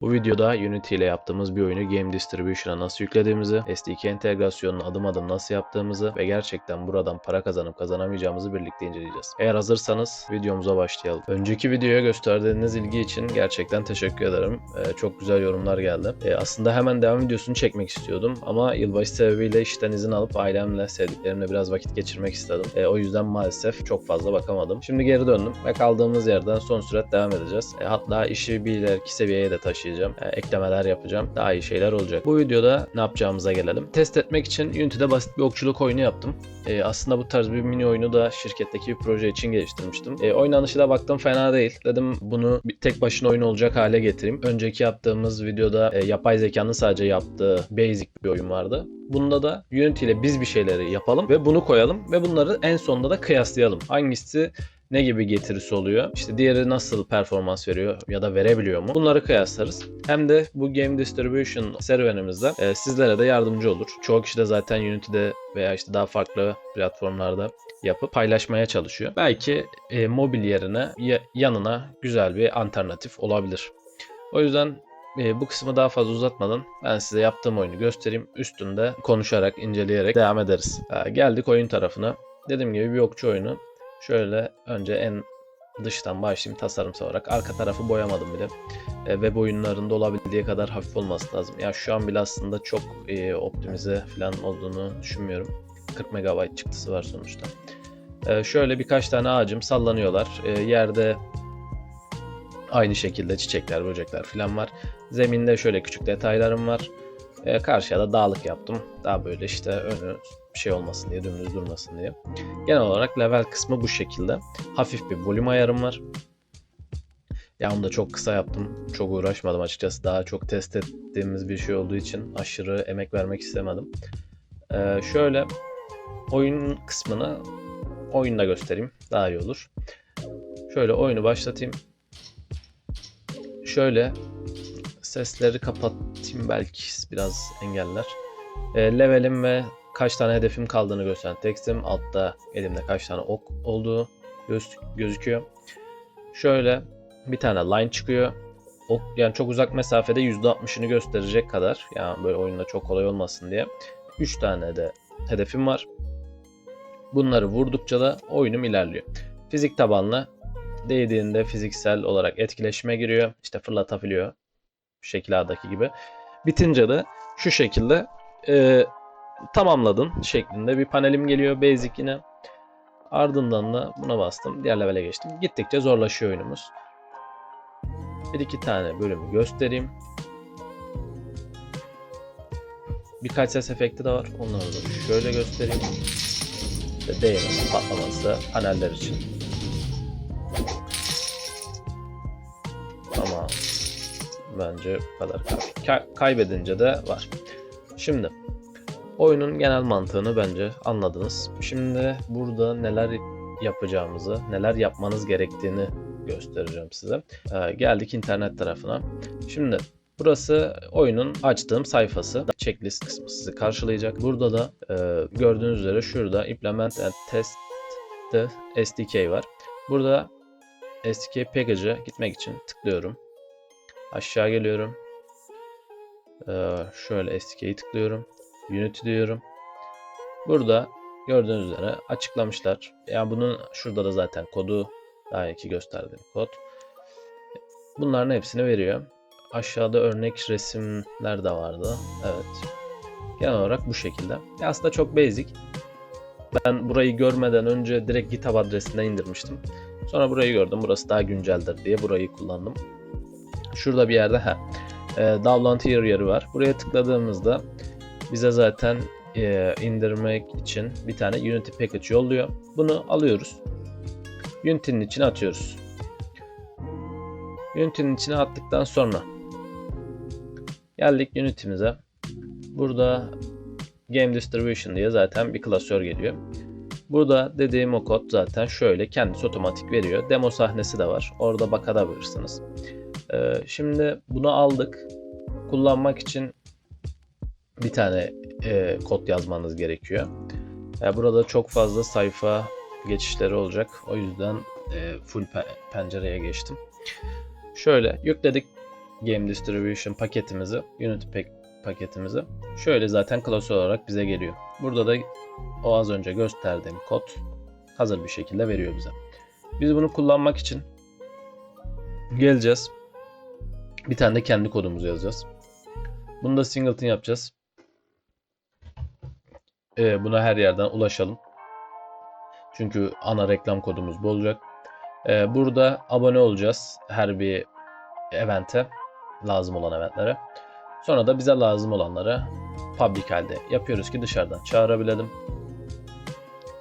Bu videoda Unity ile yaptığımız bir oyunu Game Distribution'a nasıl yüklediğimizi, SDK entegrasyonunu adım adım nasıl yaptığımızı ve gerçekten buradan para kazanıp kazanamayacağımızı birlikte inceleyeceğiz. Eğer hazırsanız videomuza başlayalım. Önceki videoya gösterdiğiniz ilgi için gerçekten teşekkür ederim. Ee, çok güzel yorumlar geldi. Ee, aslında hemen devam videosunu çekmek istiyordum ama yılbaşı sebebiyle işten izin alıp ailemle, sevdiklerimle biraz vakit geçirmek istedim. Ee, o yüzden maalesef çok fazla bakamadım. Şimdi geri döndüm ve kaldığımız yerden son sürat devam edeceğiz. Ee, hatta işi bir ileriki seviyeye de taşıyacağım. Ee, eklemeler yapacağım. Daha iyi şeyler olacak. Bu videoda ne yapacağımıza gelelim. Test etmek için Unity'de basit bir okçuluk oyunu yaptım. Ee, aslında bu tarz bir mini oyunu da şirketteki bir proje için geliştirmiştim. Ee, oynanışı da baktım fena değil. Dedim bunu bir tek başına oyun olacak hale getireyim. Önceki yaptığımız videoda e, yapay zekanın sadece yaptığı basic bir oyun vardı. Bunda da Unity ile biz bir şeyleri yapalım ve bunu koyalım ve bunları en sonunda da kıyaslayalım. Hangisi ne gibi getirisi oluyor? İşte diğeri nasıl performans veriyor ya da verebiliyor mu? Bunları kıyaslarız. Hem de bu Game Distribution serüvenimizde e, sizlere de yardımcı olur. Çoğu kişi de zaten Unity'de veya işte daha farklı platformlarda yapıp paylaşmaya çalışıyor. Belki e, mobil yerine ya- yanına güzel bir alternatif olabilir. O yüzden e, bu kısmı daha fazla uzatmadan ben size yaptığım oyunu göstereyim. Üstünde konuşarak, inceleyerek devam ederiz. E, geldik oyun tarafına. Dediğim gibi bir okçu oyunu. Şöyle önce en dıştan başlayayım tasarımsal olarak. Arka tarafı boyamadım bile. E, web oyunlarında olabildiği kadar hafif olması lazım. Ya şu an bile aslında çok e, optimize falan olduğunu düşünmüyorum. 40 MB çıktısı var sonuçta. E, şöyle birkaç tane ağacım sallanıyorlar. E, yerde aynı şekilde çiçekler, böcekler falan var. Zeminde şöyle küçük detaylarım var. E, karşıya da dağlık yaptım. Daha böyle işte önü şey olmasın diye, dümdüz durmasın diye. Genel olarak level kısmı bu şekilde. Hafif bir volüm ayarım var. Ya onu da çok kısa yaptım. Çok uğraşmadım açıkçası. Daha çok test ettiğimiz bir şey olduğu için aşırı emek vermek istemedim. Ee, şöyle oyun kısmını oyunda göstereyim. Daha iyi olur. Şöyle oyunu başlatayım. Şöyle sesleri kapatayım belki biraz engeller. E, levelim ve kaç tane hedefim kaldığını gösteren tekstim. Altta elimde kaç tane ok olduğu göz, gözüküyor. Şöyle bir tane line çıkıyor. Ok, yani çok uzak mesafede %60'ını gösterecek kadar. Yani böyle oyunda çok kolay olmasın diye. 3 tane de hedefim var. Bunları vurdukça da oyunum ilerliyor. Fizik tabanlı değdiğinde fiziksel olarak etkileşime giriyor. İşte fırlatabiliyor. Şekil A'daki gibi. Bitince de şu şekilde e, tamamladın şeklinde bir panelim geliyor basic yine. Ardından da buna bastım. Diğer levele geçtim. Gittikçe zorlaşıyor oyunumuz. Bir iki tane bölümü göstereyim. Birkaç ses efekti de var. Onları da şöyle göstereyim. İşte değmenin patlaması paneller için. Ama bence bu kadar. Ka- kaybedince de var. Şimdi oyunun genel mantığını bence anladınız. Şimdi burada neler yapacağımızı, neler yapmanız gerektiğini göstereceğim size. Ee, geldik internet tarafına. Şimdi burası oyunun açtığım sayfası. Checklist kısmı sizi karşılayacak. Burada da e, gördüğünüz üzere şurada Implement and Test the SDK var. Burada SDK Package'a gitmek için tıklıyorum. Aşağı geliyorum. Ee, şöyle SDK'yi tıklıyorum. Unity diyorum. Burada gördüğünüz üzere açıklamışlar. Yani bunun şurada da zaten kodu daha iki gösterdiğim kod. Bunların hepsini veriyor. Aşağıda örnek resimler de vardı. Evet. Genel olarak bu şekilde. Ya aslında çok basic. Ben burayı görmeden önce direkt GitHub adresinden indirmiştim. Sonra burayı gördüm. Burası daha günceldir diye burayı kullandım. Şurada bir yerde ha. E, download here yeri var. Buraya tıkladığımızda bize zaten e, indirmek için bir tane Unity package yolluyor. Bunu alıyoruz. Unity'nin içine atıyoruz. Unity'nin içine attıktan sonra geldik Unity'mize. Burada Game Distribution diye zaten bir klasör geliyor. Burada dediğim o kod zaten şöyle kendisi otomatik veriyor. Demo sahnesi de var. Orada bakabilirsiniz. Ee, şimdi bunu aldık. Kullanmak için bir tane e, kod yazmanız gerekiyor. Ya burada çok fazla sayfa geçişleri olacak. O yüzden e, full pe- pencereye geçtim. Şöyle yükledik Game Distribution paketimizi, Unity Pack paketimizi şöyle zaten klasör olarak bize geliyor. Burada da o az önce gösterdiğim kod hazır bir şekilde veriyor bize. Biz bunu kullanmak için geleceğiz. Bir tane de kendi kodumuzu yazacağız. Bunu da singleton yapacağız. Ee, buna her yerden ulaşalım. Çünkü ana reklam kodumuz bu olacak. Ee, burada abone olacağız her bir evente, lazım olan eventlere. Sonra da bize lazım olanları public halde yapıyoruz ki dışarıdan çağırabilelim.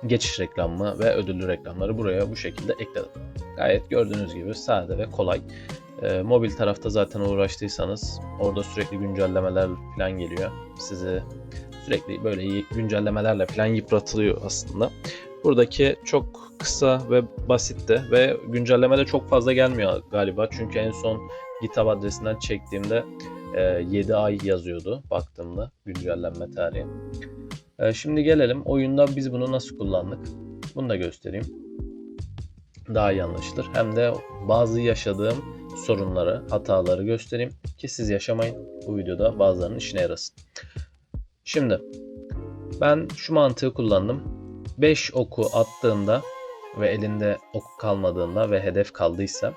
Geçiş reklamı ve ödüllü reklamları buraya bu şekilde ekledim. Gayet gördüğünüz gibi sade ve kolay. Ee, mobil tarafta zaten uğraştıysanız orada sürekli güncellemeler falan geliyor. Sizi sürekli böyle güncellemelerle falan yıpratılıyor aslında. Buradaki çok kısa ve basitti ve güncelleme de çok fazla gelmiyor galiba. Çünkü en son GitHub adresinden çektiğimde e, 7 ay yazıyordu baktığımda güncellenme tarihi. E, şimdi gelelim oyunda biz bunu nasıl kullandık. Bunu da göstereyim. Daha iyi anlaşılır. Hem de bazı yaşadığım sorunları, hataları göstereyim ki siz yaşamayın. Bu videoda bazılarının işine yarasın. Şimdi ben şu mantığı kullandım. 5 oku attığında ve elinde ok kalmadığında ve hedef kaldıysa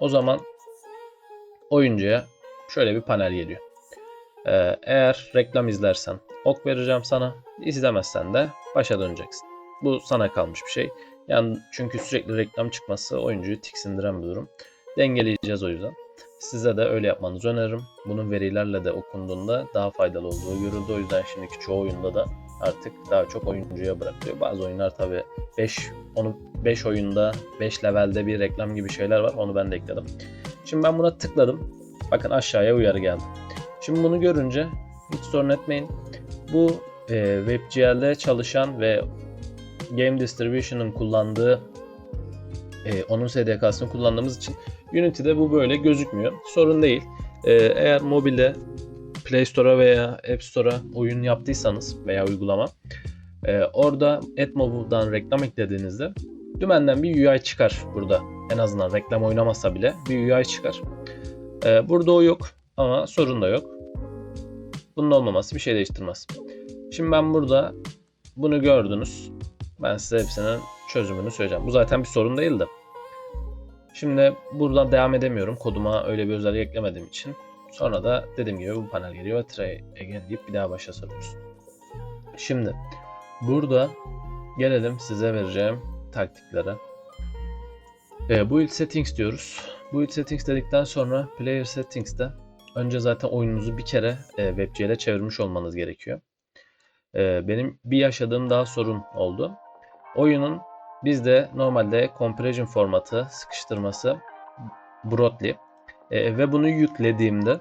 o zaman oyuncuya şöyle bir panel geliyor. Ee, eğer reklam izlersen ok vereceğim sana. İzlemezsen de başa döneceksin. Bu sana kalmış bir şey. Yani çünkü sürekli reklam çıkması oyuncuyu tiksindiren bir durum. Dengeleyeceğiz o yüzden. Size de öyle yapmanızı öneririm. Bunun verilerle de okunduğunda daha faydalı olduğu görüldü. O yüzden şimdiki çoğu oyunda da artık daha çok oyuncuya bırakılıyor. Bazı oyunlar tabi 5 onu 5 oyunda 5 levelde bir reklam gibi şeyler var. Onu ben de ekledim. Şimdi ben buna tıkladım. Bakın aşağıya uyarı geldi. Şimdi bunu görünce hiç sorun etmeyin. Bu e, WebGL'de çalışan ve Game Distribution'ın kullandığı e, onun SDK'sını kullandığımız için Unity'de bu böyle gözükmüyor. Sorun değil. E, eğer mobilde Play Store'a veya App Store'a oyun yaptıysanız veya uygulama e, orada AdMobile'dan reklam eklediğinizde dümenden bir UI çıkar burada. En azından reklam oynamasa bile bir UI çıkar. E, burada o yok ama sorun da yok. Bunun olmaması bir şey değiştirmez. Şimdi ben burada bunu gördünüz. Ben size hepsinin çözümünü söyleyeceğim. Bu zaten bir sorun değildi. Şimdi buradan devam edemiyorum. Koduma öyle bir özellik eklemediğim için. Sonra da dediğim gibi bu panel geliyor ve try again deyip bir daha başa sarıyoruz. Şimdi burada gelelim size vereceğim taktiklere. E, build settings diyoruz. Build settings dedikten sonra player settings'te önce zaten oyununuzu bir kere e, WebGL'e çevirmiş olmanız gerekiyor. E, benim bir yaşadığım daha sorun oldu. Oyunun bizde normalde compression formatı sıkıştırması Broadly e, ve bunu yüklediğimde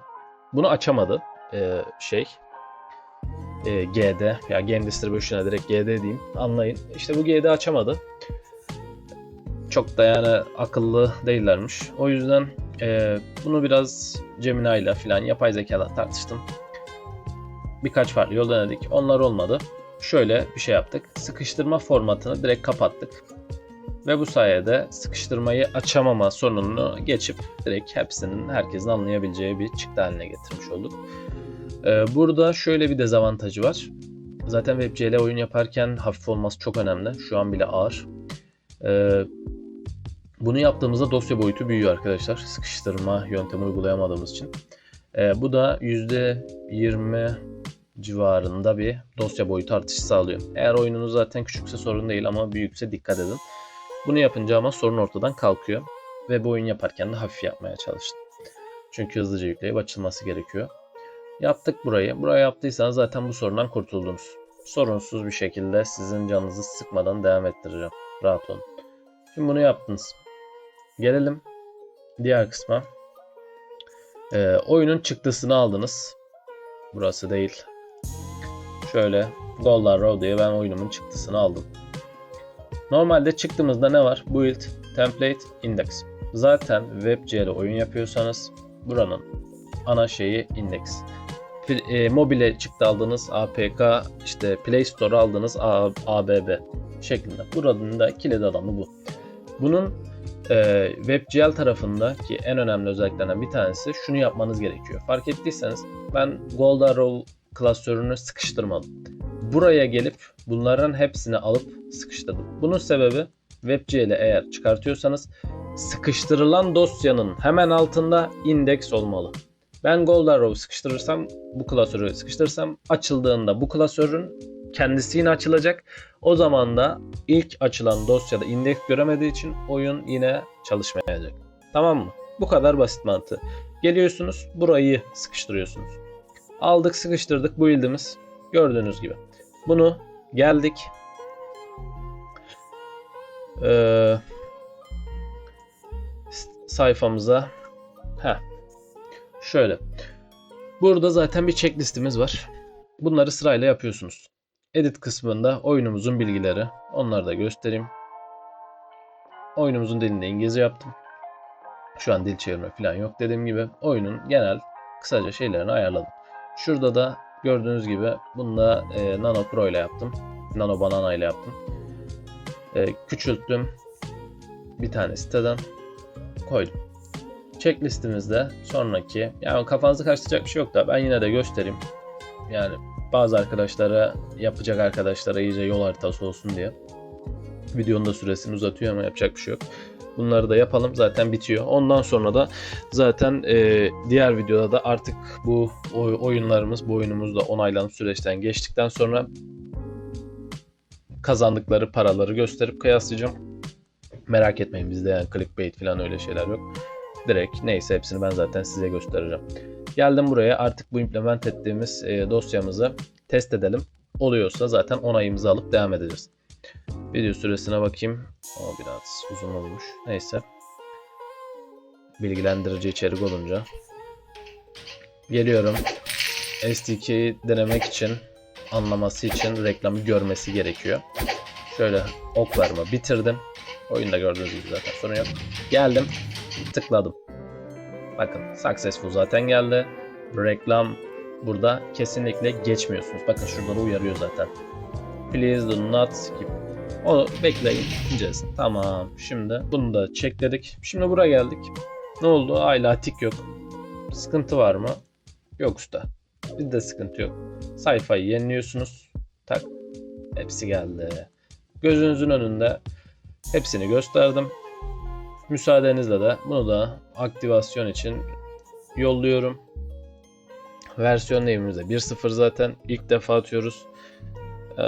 bunu açamadı e, şey e, GD ya Game Distribution'a direkt GD diyeyim anlayın. İşte bu GD açamadı. Çok da yani akıllı değillermiş. O yüzden e, bunu biraz Gemini ile falan yapay zekalar tartıştım. Birkaç farklı yol denedik. Onlar olmadı. Şöyle bir şey yaptık. Sıkıştırma formatını direkt kapattık. Ve bu sayede sıkıştırmayı açamama sorununu geçip direkt hepsinin herkesin anlayabileceği bir çıktı haline getirmiş olduk. Ee, burada şöyle bir dezavantajı var. Zaten WebGL oyun yaparken hafif olması çok önemli. Şu an bile ağır. Ee, bunu yaptığımızda dosya boyutu büyüyor arkadaşlar. Sıkıştırma yöntemi uygulayamadığımız için. Ee, bu da %20 civarında bir dosya boyutu artışı sağlıyor. Eğer oyununuz zaten küçükse sorun değil ama büyükse dikkat edin. Bunu yapınca ama sorun ortadan kalkıyor. Ve bu oyun yaparken de hafif yapmaya çalıştım. Çünkü hızlıca yükleyip açılması gerekiyor. Yaptık burayı. Burayı yaptıysanız zaten bu sorundan kurtuldunuz. Sorunsuz bir şekilde sizin canınızı sıkmadan devam ettireceğim. Rahat olun. Şimdi bunu yaptınız. Gelelim diğer kısma. Ee, oyunun çıktısını aldınız. Burası değil. Şöyle Goldar Row diye ben oyunumun çıktısını aldım. Normalde çıktığımızda ne var? Build, Template, Index. Zaten WebGL oyun yapıyorsanız buranın ana şeyi index. E, mobile çıktı aldığınız APK, işte Play Store aldığınız ABB şeklinde. Buranın da kilit adamı bu. Bunun Ee, WebGL tarafındaki en önemli özelliklerden bir tanesi şunu yapmanız gerekiyor. Fark ettiyseniz ben Gold Arrow klasörünü sıkıştırmadım. Buraya gelip bunların hepsini alıp sıkıştırdım. Bunun sebebi WebGL'i eğer çıkartıyorsanız sıkıştırılan dosyanın hemen altında indeks olmalı. Ben Gold Arrow sıkıştırırsam, bu klasörü sıkıştırırsam açıldığında bu klasörün kendisi yine açılacak. O zaman da ilk açılan dosyada indeks göremediği için oyun yine çalışmayacak. Tamam mı? Bu kadar basit mantığı. Geliyorsunuz burayı sıkıştırıyorsunuz. Aldık sıkıştırdık bu ildimiz. Gördüğünüz gibi. Bunu geldik. Ee, sayfamıza. Heh. Şöyle. Burada zaten bir checklistimiz var. Bunları sırayla yapıyorsunuz. Edit kısmında oyunumuzun bilgileri. Onları da göstereyim. Oyunumuzun dilini İngilizce yaptım. Şu an dil çevirme falan yok dediğim gibi. Oyunun genel kısaca şeylerini ayarladım. Şurada da gördüğünüz gibi bunu da e, Nano Pro ile yaptım. Nano Banana ile yaptım. E, küçülttüm. Bir tane siteden koydum. Checklistimizde sonraki yani kafanızı karıştıracak bir şey yok da ben yine de göstereyim. Yani bazı arkadaşlara yapacak arkadaşlara iyice yol haritası olsun diye. Videonun da süresini uzatıyor ama yapacak bir şey yok. Bunları da yapalım zaten bitiyor. Ondan sonra da zaten e, diğer videoda da artık bu oy- oyunlarımız, bu oyunumuz da onaylanıp süreçten geçtikten sonra kazandıkları paraları gösterip kıyaslayacağım. Merak etmeyin bizde yani clickbait falan öyle şeyler yok. Direkt neyse hepsini ben zaten size göstereceğim. Geldim buraya artık bu implement ettiğimiz e, dosyamızı test edelim. Oluyorsa zaten onayımızı alıp devam edeceğiz. Video süresine bakayım. O biraz uzun olmuş. Neyse. Bilgilendirici içerik olunca. Geliyorum. SDK'yi denemek için, anlaması için reklamı görmesi gerekiyor. Şöyle oklarımı bitirdim. Oyunda gördüğünüz gibi zaten sorun yok. Geldim. Tıkladım. Bakın successful zaten geldi. Reklam burada kesinlikle geçmiyorsunuz. Bakın şurada da uyarıyor zaten. Please do not skip. O bekleyin. ineceğiz. Tamam. Şimdi bunu da checkledik. Şimdi buraya geldik. Ne oldu? Hala tik yok. Sıkıntı var mı? Yok usta. Bizde sıkıntı yok. Sayfayı yeniliyorsunuz. Tak. Hepsi geldi. Gözünüzün önünde hepsini gösterdim. Müsaadenizle de bunu da aktivasyon için yolluyorum. Versiyon name'imize 1.0 zaten ilk defa atıyoruz. Ee,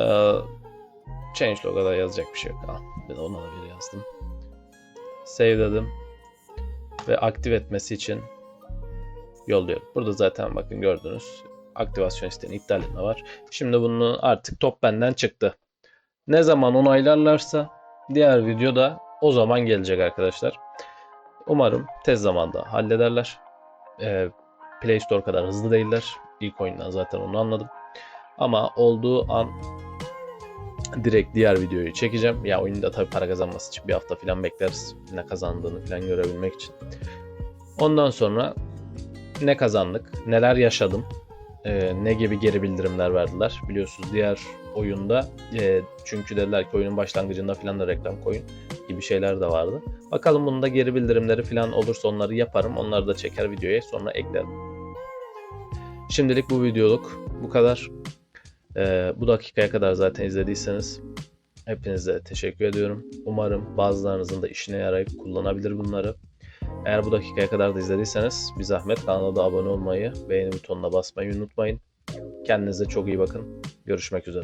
changelog'a da yazacak bir şey yok. Bir de ona da bir yazdım. Save dedim. Ve aktif etmesi için yolluyorum. Burada zaten bakın gördünüz. Aktivasyon isteğini iptal var. Şimdi bunu artık top benden çıktı. Ne zaman onaylarlarsa diğer videoda o zaman gelecek arkadaşlar. Umarım tez zamanda hallederler. Ee, Play Store kadar hızlı değiller. İlk oyundan zaten onu anladım. Ama olduğu an direkt diğer videoyu çekeceğim. Ya oyunda tabii para kazanması için bir hafta falan bekleriz. Ne kazandığını falan görebilmek için. Ondan sonra ne kazandık, neler yaşadım, e, ne gibi geri bildirimler verdiler. Biliyorsunuz diğer oyunda e, çünkü dediler ki oyunun başlangıcında falan da reklam koyun gibi şeyler de vardı. Bakalım bunun da geri bildirimleri falan olursa onları yaparım. Onları da çeker videoya sonra eklerim. Şimdilik bu videoluk bu kadar. Ee, bu dakikaya kadar zaten izlediyseniz hepinize teşekkür ediyorum. Umarım bazılarınızın da işine yarayıp kullanabilir bunları. Eğer bu dakikaya kadar da izlediyseniz bir zahmet kanala da abone olmayı, beğeni butonuna basmayı unutmayın. Kendinize çok iyi bakın. Görüşmek üzere.